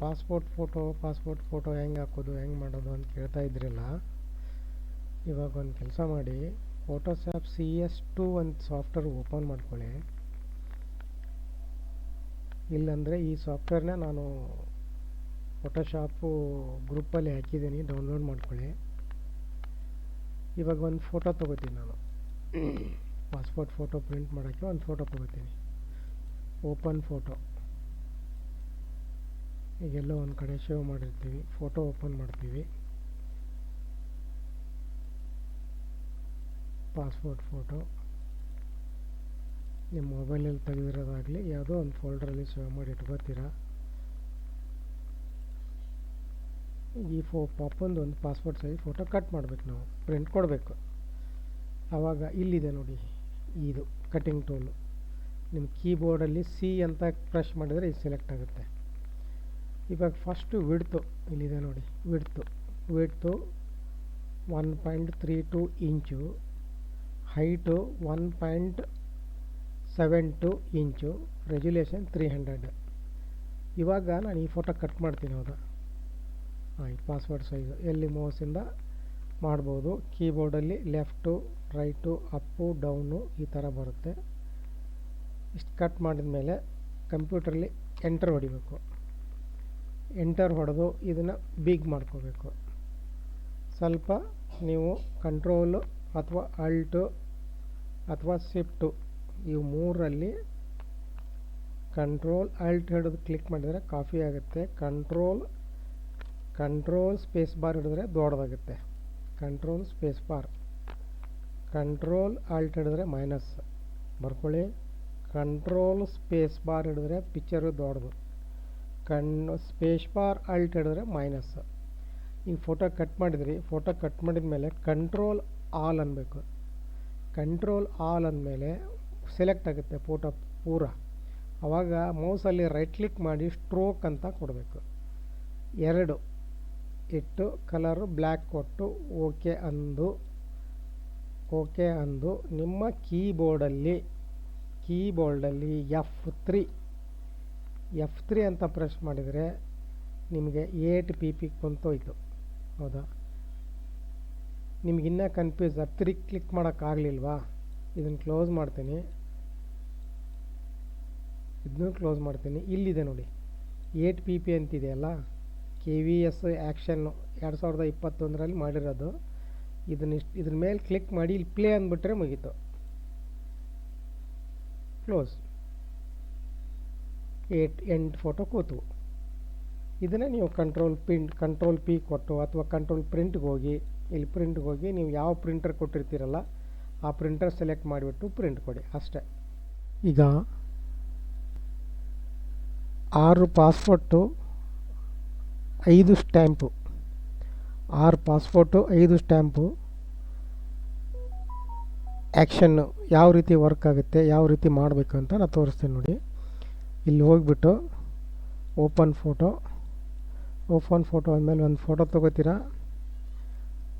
Passport photo passport photo ಹೆಂಗೆ ಹಾಕೋದು, ಹೆಂಗೆ ಮಾಡೋದು ಅಂತ ಕೇಳ್ತಾ ಇದ್ರಲ್ಲ. ಇವಾಗ ಒಂದು ಕೆಲಸ ಮಾಡಿ ಫೋಟೋಶಾಪ್ ಸಿ ಎಸ್ ಟು ಒಂದು ಸಾಫ್ಟ್ವೇರ್ ಓಪನ್ ಮಾಡ್ಕೊಳ್ಳಿ. ಇಲ್ಲಾಂದರೆ ಈ ಸಾಫ್ಟ್ವೇರ್ನ ನಾನು ಫೋಟೋಶಾಪು ಗ್ರೂಪಲ್ಲಿ ಹಾಕಿದ್ದೀನಿ ಡೌನ್ಲೋಡ್ ಮಾಡ್ಕೊಳ್ಳಿ. ಇವಾಗ ಒಂದು ಫೋಟೋ ತೊಗೋತೀನಿ ನಾನು. ಪಾಸ್ಪೋರ್ಟ್ ಫೋಟೋ ಪ್ರಿಂಟ್ ಮಾಡೋಕ್ಕೆ ಒಂದು ಫೋಟೋ ತೊಗೋತೀನಿ. ಓಪನ್ ಫೋಟೋ ಈಗೆಲ್ಲೋ ಒಂದು ಕಡೆ ಸೇವ್ ಮಾಡಿರ್ತೀವಿ ಫೋಟೋ ಓಪನ್ ಮಾಡ್ತೀವಿ. ಪಾಸ್ಪೋರ್ಟ್ ಫೋಟೋ ನಿಮ್ಮ ಮೊಬೈಲಲ್ಲಿ ತೆಗೆದಿರೋದಾಗಲಿ ಯಾವುದೋ ಒಂದು ಫೋಲ್ಡ್ರಲ್ಲಿ ಸೇವ್ ಮಾಡಿ ಇಟ್ಕೋತೀರಾ ಈ ಫೋ, ಪಾಪಂದು ಒಂದು ಪಾಸ್ಪೋರ್ಟ್ ಸೈಜ್ ಫೋಟೋ ಕಟ್ ಮಾಡಬೇಕು ನಾವು ಪ್ರಿಂಟ್ ಕೊಡಬೇಕು. ಆವಾಗ ಇಲ್ಲಿದೆ ನೋಡಿ, ಇದು ಕಟಿಂಗ್ ಟೂಲು ನಿಮ್ಮ ಕೀಬೋರ್ಡಲ್ಲಿ ಸಿ ಅಂತ ಪ್ರೆಸ್ ಮಾಡಿದರೆ ಇದು ಸೆಲೆಕ್ಟ್ ಆಗುತ್ತೆ. ಇವಾಗ ಫಸ್ಟು ವಿಡ್ತು ಇಲ್ಲಿದೆ ನೋಡಿ width width one point three two inch height one point seven two inch resolution three hundred ಇವಾಗ ನಾನು ಈ ಫೋಟೋ ಕಟ್ ಮಾಡ್ತೀನಿ ಹೌದಾ? ಹಾಂ, ಈ ಪಾಸ್ವರ್ಡ್ ಸೈಜು ಎಲ್ಲಿ ಮೌಸಿಂದ ಮಾಡ್ಬೋದು ಕೀಬೋರ್ಡಲ್ಲಿ ಲೆಫ್ಟು ರೈಟು ಅಪ್ಪು ಡೌನು ಈ ಥರ ಬರುತ್ತೆ. ಇಷ್ಟು ಕಟ್ ಮಾಡಿದ ಮೇಲೆ ಕಂಪ್ಯೂಟ್ರಲ್ಲಿ ಎಂಟರ್ ಹೊಡಿಬೇಕು. ಎಂಟರ್ ಹೊಡೆದು ಇದನ್ನು ಬಿಗ್ ಮಾಡ್ಕೋಬೇಕು. ಸ್ವಲ್ಪ ನೀವು ಕಂಟ್ರೋಲು ಅಥವಾ ಅಲ್ಟು ಅಥವಾ ಸಿಫ್ಟು ಇವು ಮೂರಲ್ಲಿ ಕಂಟ್ರೋಲ್ ಅಲ್ಟ್ ಹಿಡಿದು ಕ್ಲಿಕ್ ಮಾಡಿದರೆ ಕಾಫಿ ಆಗುತ್ತೆ. ಕಂಟ್ರೋಲ್ ಕಂಟ್ರೋಲ್ ಸ್ಪೇಸ್ ಬಾರ್ ಹಿಡಿದ್ರೆ ದೊಡ್ಡದಾಗುತ್ತೆ. Control space bar control alt ಹಿಡಿದ್ರೆ ಮೈನಸ್ ಬರ್ಕೊಳ್ಳಿ. ಕಂಟ್ರೋಲ್ ಸ್ಪೇಸ್ ಬಾರ್ ಹಿಡಿದ್ರೆ ಪಿಕ್ಚರು ದೊಡ್ಡದು. ಕಣ್ ಸ್ಪೇಸ್ ಬಾರ್ ಅಲ್ಟ್ ಹಿಡಿದ್ರೆ ಮೈನಸ್ ಈಗ ಫೋಟೋ ಕಟ್ ಮಾಡಿದ್ರಿ ಫೋಟೋ ಕಟ್ ಮಾಡಿದ ಮೇಲೆ ಕಂಟ್ರೋಲ್ ಆಲ್ ಅನ್ನಬೇಕು ಕಂಟ್ರೋಲ್ ಆಲ್ ಅಂದಮೇಲೆ ಸೆಲೆಕ್ಟ್ ಆಗುತ್ತೆ ಫೋಟೋ ಪೂರ. ಆವಾಗ ಮೌಸಲ್ಲಿ ರೈಟ್ ಕ್ಲಿಕ್ ಮಾಡಿ ಸ್ಟ್ರೋಕ್ ಅಂತ ಕೊಡಬೇಕು. ಎರಡು, ಇಟ್ಟು ಕಲರು ಬ್ಲ್ಯಾಕ್ ಕೊಟ್ಟು ಓಕೆ ಅಂದು ಓಕೆ ಅಂದು ನಿಮ್ಮ ಕೀಬೋರ್ಡಲ್ಲಿ ಕೀಬೋರ್ಡಲ್ಲಿ ಎಫ್ ತ್ರೀ ಎಫ್ ತ್ರೀ ಅಂತ ಪ್ರೆಸ್ ಮಾಡಿದರೆ ನಿಮಗೆ ಏಟ್ ಪಿ ಪಿ ಕುಂತೋಯ್ತು. ಹೌದಾ? ನಿಮಗಿನ್ನೂ ಕನ್ಫ್ಯೂಸ್ ಹತ್ತಿರ ಕ್ಲಿಕ್ ಮಾಡೋಕ್ಕಾಗಲಿಲ್ವಾ ಇದನ್ನು ಕ್ಲೋಸ್ ಮಾಡ್ತೀನಿ. ಇದನ್ನೂ ಕ್ಲೋಸ್ ಮಾಡ್ತೀನಿ. ಇಲ್ಲಿದೆ ನೋಡಿ. ಏಟ್ ಪಿ ಪಿ ಅಂತಿದೆಯಲ್ಲ ಕೆ ವಿ ಎಸ್ ಆ್ಯಕ್ಷನ್ನು ಎರಡು ಸಾವಿರದ ಇಪ್ಪತ್ತೊಂದರಲ್ಲಿ ಮಾಡಿರೋದು. ಇದನ್ನ ಇಷ್ಟು, ಇದ್ರ ಮೇಲೆ ಕ್ಲಿಕ್ ಮಾಡಿ ಇಲ್ಲಿ ಪ್ಲೇ ಅಂದ್ಬಿಟ್ರೆ ಮುಗೀತು. ಕ್ಲೋಸ್ ಏಟ್ ಎಂಟು ಫೋಟೋ ಕೂತು ಇದನ್ನು ನೀವು ಕಂಟ್ರೋಲ್ ಪ್ರಿಂಟ್ ಕಂಟ್ರೋಲ್ ಪಿ ಕೊಟ್ಟು ಅಥವಾ ಕಂಟ್ರೋಲ್ ಪ್ರಿಂಟ್ಗೆ ಹೋಗಿ, ಇಲ್ಲಿ ಪ್ರಿಂಟ್ಗೆ ಹೋಗಿ ನೀವು ಯಾವ ಪ್ರಿಂಟರ್ ಕೊಟ್ಟಿರ್ತೀರಲ್ಲ, ಆ ಪ್ರಿಂಟರ್ ಸೆಲೆಕ್ಟ್ ಮಾಡಿಬಿಟ್ಟು ಪ್ರಿಂಟ್ ಕೊಡಿ, ಅಷ್ಟೇ. ಈಗ ಆರು ಪಾಸ್ಪೋರ್ಟು ಐದು ಸ್ಟ್ಯಾಂಪು ಆರು ಪಾಸ್ಪೋರ್ಟು ಐದು ಸ್ಟ್ಯಾಂಪು ಆ್ಯಕ್ಷನ್ನು ಯಾವ ರೀತಿ ವರ್ಕ್ ಆಗುತ್ತೆ, ಯಾವ ರೀತಿ ಮಾಡಬೇಕು ಅಂತ ನಾನು ತೋರಿಸ್ತೀನಿ ನೋಡಿ. ಇಲ್ಲಿ ಹೋಗಿಬಿಟ್ಟು ಓಪನ್ ಫೋಟೋ. ಓಪನ್ ಫೋಟೋ ಅಂದಮೇಲೆ ಒಂದು ಫೋಟೋ ತೊಗೋತೀರಾ?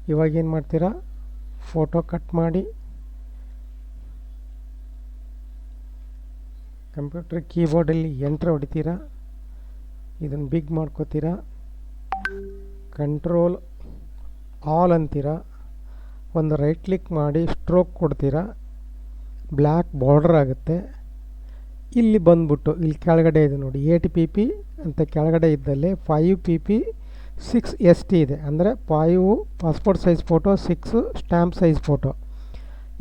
ಇವಾಗ ಏನು ಮಾಡ್ತೀರಾ? ಫೋಟೋ ಕಟ್ ಮಾಡಿ. ಕಂಪ್ಯೂಟ್ರ್ ಕೀಬೋರ್ಡಲ್ಲಿ ಎಂಟ್ರ್ ಹೊಡಿತೀರಾ? ಇದನ್ನು ಬಿಗ್ ಮಾಡ್ಕೋತೀರಾ? ಕಂಟ್ರೋಲ್ ಆಲ್ ಅಂತೀರಾ? ಒಂದು ರೈಟ್ ಕ್ಲಿಕ್ ಮಾಡಿ ಸ್ಟ್ರೋಕ್ ಕೊಡ್ತೀರಾ? ಬ್ಲ್ಯಾಕ್ ಬಾರ್ಡರ್ ಆಗುತ್ತೆ. ಇಲ್ಲಿ ಬಂದ್ಬಿಟ್ಟು, ಇಲ್ಲಿ ಕೆಳಗಡೆ ಇದೆ ನೋಡಿ ಏಟ್ ಪಿ ಪಿ ಅಂತ ಕೆಳಗಡೆ ಇದ್ದಲ್ಲಿ five P P six S T ಇದೆ. ಅಂದರೆ five passport size photo six stamp size photo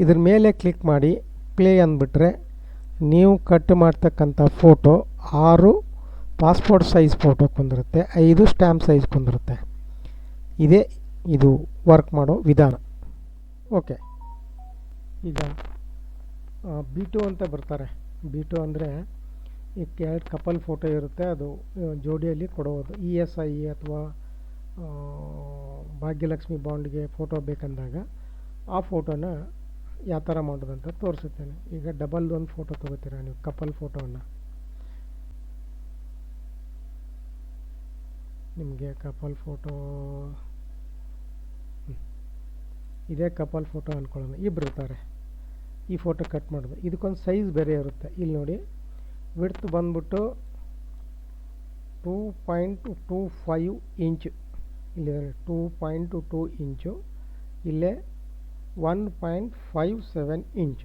ಇದ್ರ ಮೇಲೆ ಕ್ಲಿಕ್ ಮಾಡಿ ಪ್ಲೇ ಅಂದ್ಬಿಟ್ರೆ ನೀವು ಕಟ್ ಮಾಡ್ತಕ್ಕಂಥ ಫೋಟೋ ಆರು ಪಾಸ್ಪೋರ್ಟ್ ಸೈಜ್ ಫೋಟೋ ಕುಂದಿರುತ್ತೆ ಐದು ಸ್ಟ್ಯಾಂಪ್ ಸೈಜ್ ಕುಂದಿರುತ್ತೆ ಇದೇ ಇದು ವರ್ಕ್ ಮಾಡೋ ವಿಧಾನ. ಓಕೆ ಈಗ ಬಿ ಟು ಅಂತ ಬರ್ತಾರೆ. ಬಿ ಟು ಅಂದರೆ ಈ ಎರಡು ಕಪಲ್ ಫೋಟೋ ಇರುತ್ತೆ, ಅದು ಜೋಡಿಯಲ್ಲಿ ಕೊಡೋದು. ಇ ಎಸ್ ಐ ಅಥವಾ ಭಾಗ್ಯಲಕ್ಷ್ಮಿ ಬಾಂಡ್ಗೆ ಫೋಟೋ ಬೇಕಂದಾಗ ಆ ಫೋಟೋನ ಯಾವ ಥರ ಮಾಡೋದಂತ ತೋರಿಸುತ್ತೇನೆ. ಈಗ ಡಬಲ್ ಒಂದು ಫೋಟೋ ತೊಗೋತೀರಾ ನೀವು, ಕಪಲ್ ಫೋಟೋವನ್ನು ನಿಮಗೆ ಕಪಲ್ ಫೋಟೋ ಇದೇ ಕಪಲ್ ಫೋಟೋ ಅಂದ್ಕೊಳ್ಳೋಣ ಇಬ್ಬರು ಇರ್ತಾರೆ ಈ ಫೋಟೋ ಕಟ್ ಮಾಡೋದು. ಇದಕ್ಕೊಂದು ಸೈಜ್ ಬೇರೆ ಇರುತ್ತೆ. ಇಲ್ಲಿ ನೋಡಿ ವಿಡ್ತ್ ಬಂದ್ಬಿಟ್ಟು two point two five inch ಇಲ್ಲ ಟೂ ಪಾಯಿಂಟ್ ಟೂ ಇಂಚು ಇಲ್ಲೇ one point five seven inch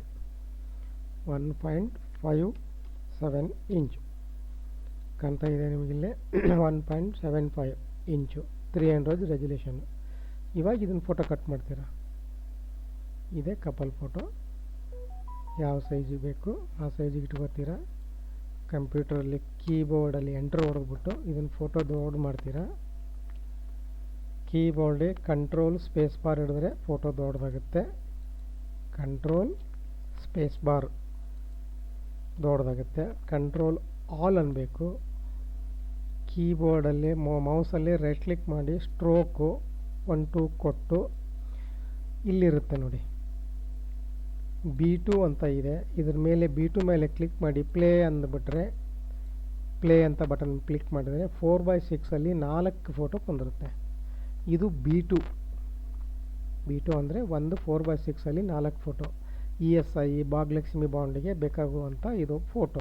one point five seven inch ಕಾಣ್ತಾ ಇದೆ ನಿಮಗಿಲ್ಲೇ one point seven five inch three hundred resolution ಇವಾಗ ಇದನ್ನು ಫೋಟೋ ಕಟ್ ಮಾಡ್ತೀರಾ? ಇದೇ ಕಪಲ್ ಫೋಟೋ ಯಾವ ಸೈಜಿಗೆ ಬೇಕು ಆ ಸೈಜಿಗೆ ಇಟ್ಕೋತೀರ? ಕಂಪ್ಯೂಟ್ರಲ್ಲಿ, ಕೀಬೋರ್ಡಲ್ಲಿ ಎಂಟ್ರ್ ಹೊಡೆದ್ಬಿಟ್ಟು ಇದನ್ನು ಫೋಟೋ ದೊಡ್ಡ ಮಾಡ್ತೀರಾ? ಕೀಬೋರ್ಡೆ ಕಂಟ್ರೋಲ್ ಸ್ಪೇಸ್ ಬಾರ್ ಹಿಡಿದ್ರೆ ಫೋಟೋ ದೊಡ್ಡದಾಗುತ್ತೆ ಕಂಟ್ರೋಲ್ ಸ್ಪೇಸ್ ಬಾರ್ ದೊಡ್ಡದಾಗುತ್ತೆ ಕಂಟ್ರೋಲ್ ಆಲ್ ಅನ್ನಬೇಕು ಕೀಬೋರ್ಡಲ್ಲಿ ಮೌಸಲ್ಲಿ ರೈಟ್ ಕ್ಲಿಕ್ ಮಾಡಿ ಸ್ಟ್ರೋಕು ಒನ್ ಟೂ ಕೊಟ್ಟು ಇಲ್ಲಿರುತ್ತೆ ನೋಡಿ. ಬಿ ಟು ಅಂತ ಇದೆ. ಇದ್ರ ಮೇಲೆ ಬಿ ಟು ಮೇಲೆ ಕ್ಲಿಕ್ ಮಾಡಿ ಪ್ಲೇ ಅಂದ್ಬಿಟ್ರೆ ಪ್ಲೇ ಅಂತ ಬಟನ್ ಕ್ಲಿಕ್ ಮಾಡಿದರೆ ಫೋರ್ ಬೈ ಸಿಕ್ಸಲ್ಲಿ ನಾಲ್ಕು ಫೋಟೋ ಬಂದಿರುತ್ತೆ. ಇದು ಬಿ ಟು. ಬಿ ಟು ಅಂದರೆ ಒಂದು ಫೋರ್ ಬೈ ಸಿಕ್ಸಲ್ಲಿ ನಾಲ್ಕು photo E S I, Bhagyalakshmi ಬಾಂಡಿಗೆ ಬೇಕಾಗುವಂಥ ಇದು ಫೋಟೋ